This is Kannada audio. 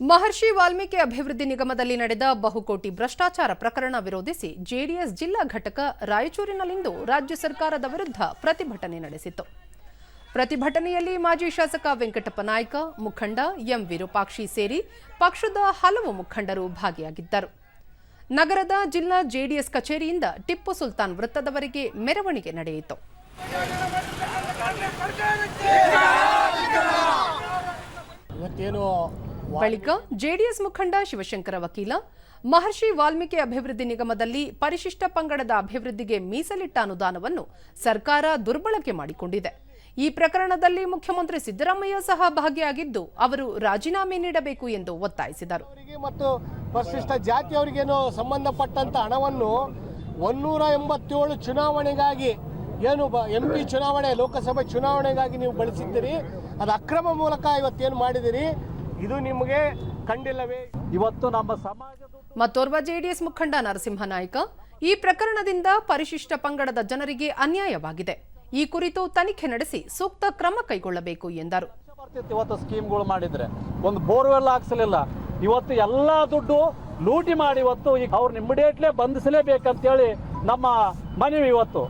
ಮಹರ್ಷಿ ವಾಲ್ಮೀಕಿ ಅಭಿವೃದ್ಧಿ ನಿಗಮದಲ್ಲಿ ನಡೆದ ಬಹುಕೋಟಿ ಭ್ರಷ್ಟಾಚಾರ ಪ್ರಕರಣ ವಿರೋಧಿಸಿ ಜೆಡಿಎಸ್ ಜಿಲ್ಲಾ ಘಟಕ ರಾಯಚೂರಿನಲ್ಲಿಂದು ರಾಜ್ಯ ಸರ್ಕಾರದ ವಿರುದ್ಧ ಪ್ರತಿಭಟನೆ ನಡೆಸಿತು ಪ್ರತಿಭಟನೆಯಲ್ಲಿ ಮಾಜಿ ಶಾಸಕ ವೆಂಕಟಪ್ಪ ನಾಯ್ಕ, ಮುಖಂಡ ಎಂ ವಿರೂಪಾಕ್ಷಿ ಸೇರಿ ಪಕ್ಷದ ಹಲವು ಮುಖಂಡರು ಭಾಗಿಯಾಗಿದ್ದರು. ನಗರದ ಜಿಲ್ಲಾ ಜೆಡಿಎಸ್ ಕಚೇರಿಯಿಂದ ಟಿಪ್ಪು ಸುಲ್ತಾನ್ ವೃತ್ತದವರೆಗೆ ಮೆರವಣಿಗೆ ನಡೆಯಿತು. ಇವತ್ತೇನು ಬಳಿಕ ಜೆಡಿಎಸ್ ಮುಖಂಡ ಶಿವಶಂಕರ ವಕೀಲ, ಮಹರ್ಷಿ ವಾಲ್ಮೀಕಿ ಅಭಿವೃದ್ಧಿ ನಿಗಮದಲ್ಲಿ ಪರಿಶಿಷ್ಟ ಪಂಗಡದ ಅಭಿವೃದ್ಧಿಗೆ ಮೀಸಲಿಟ್ಟ ಅನುದಾನವನ್ನು ಸರ್ಕಾರ ದುರ್ಬಳಕೆ ಮಾಡಿಕೊಂಡಿದೆ. ಈ ಪ್ರಕರಣದಲ್ಲಿ ಮುಖ್ಯಮಂತ್ರಿ ಸಿದ್ದರಾಮಯ್ಯ ಸಹ ಭಾಗಿಯಾಗಿದ್ದು, ಅವರು ರಾಜೀನಾಮೆ ನೀಡಬೇಕು ಎಂದು ಒತ್ತಾಯಿಸಿದರು. ಮತ್ತು ಪರಿಶಿಷ್ಟ ಜಾತಿಯವರಿಗೇನು ಸಂಬಂಧಪಟ್ಟಂತ ಹಣವನ್ನು ಒನ್ನೂರ ಎಂಬತ್ತೇಳು ಚುನಾವಣೆಗಾಗಿ ಏನು ಎಂ ಪಿ ಚುನಾವಣೆ, ಲೋಕಸಭೆ ಚುನಾವಣೆಗಾಗಿ ನೀವು ಬಳಸಿದ್ದೀರಿ. ಅದು ಅಕ್ರಮ ಮೂಲಕ ಇವತ್ತೇನು ಮಾಡಿದಿರಿ ಇದು ನಿಮಗೆ ಕಂಡಿಲ್ಲವೇ? ಇವತ್ತು ನಮ್ಮ ಸಮಾಜ ಮತ್ತೋರ್ವ ಜೆಡಿಎಸ್ ಮುಖಂಡ ನರಸಿಂಹ ನಾಯ್ಕ ಈ ಪ್ರಕರಣದಿಂದ ಪರಿಶಿಷ್ಟ ಪಂಗಡದ ಜನರಿಗೆ ಅನ್ಯಾಯವಾಗಿದೆ. ಈ ಕುರಿತು ತನಿಖೆ ನಡೆಸಿ ಸೂಕ್ತ ಕ್ರಮ ಕೈಗೊಳ್ಳಬೇಕು ಎಂದರು. ಇವತ್ತು ಸ್ಕೀಮ್ಗಳು ಮಾಡಿದ್ರೆ. ಒಂದು ಬೋರ್ವೆಲ್ ಹಾಕ್ಸಲಿಲ್ಲ. ಇವತ್ತು ಎಲ್ಲ ದುಡ್ಡು ಲೂಟಿ ಮಾಡಿ ಇವತ್ತು ಈಗ ಅವ್ರನ್ನ ಇಮಿಡಿಯೇಟ್ಲಿ ಬಂಧಿಸಲೇಬೇಕಂತೇಳಿ ನಮ್ಮ ಮನವಿ ಇವತ್ತು.